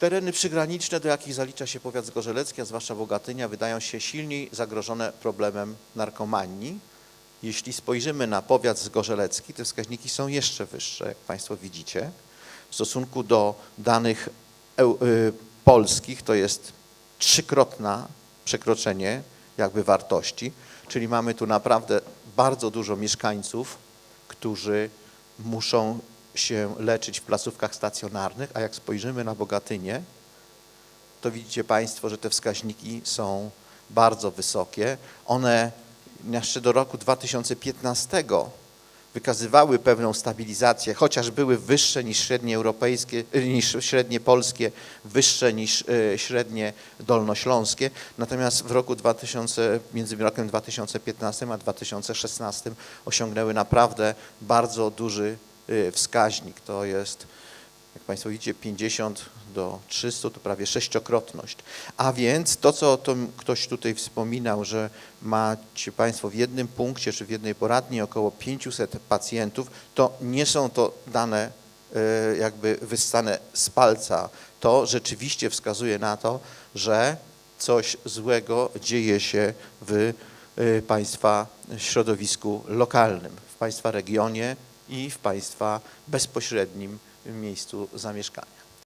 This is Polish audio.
Tereny przygraniczne, do jakich zalicza się powiat zgorzelecki, a zwłaszcza Bogatynia, wydają się silniej zagrożone problemem narkomanii. Jeśli spojrzymy na powiat zgorzelecki, te wskaźniki są jeszcze wyższe, jak Państwo widzicie. W stosunku do danych eu- y, polskich to jest trzykrotna przekroczenie jakby wartości, czyli mamy tu naprawdę bardzo dużo mieszkańców, którzy muszą się leczyć w placówkach stacjonarnych, a jak spojrzymy na Bogatynię, to widzicie Państwo, że te wskaźniki są bardzo wysokie. One jeszcze do roku 2015 wykazywały pewną stabilizację, chociaż były wyższe niż średnie europejskie, y, niż średnie polskie, wyższe niż y, średnie dolnośląskie. Natomiast w roku 2000, między rokiem 2015 a 2016 osiągnęły naprawdę bardzo duży wskaźnik. To jest jak Państwo widzicie, 50 do 300 to prawie sześciokrotność. A więc to, co to ktoś tutaj wspominał, że macie Państwo w jednym punkcie czy w jednej poradni około 500 pacjentów, to nie są to dane e, jakby wyssane z palca. To rzeczywiście wskazuje na to, że coś złego dzieje się w e, Państwa środowisku lokalnym, w Państwa regionie i w Państwa bezpośrednim miejscu zamieszkania.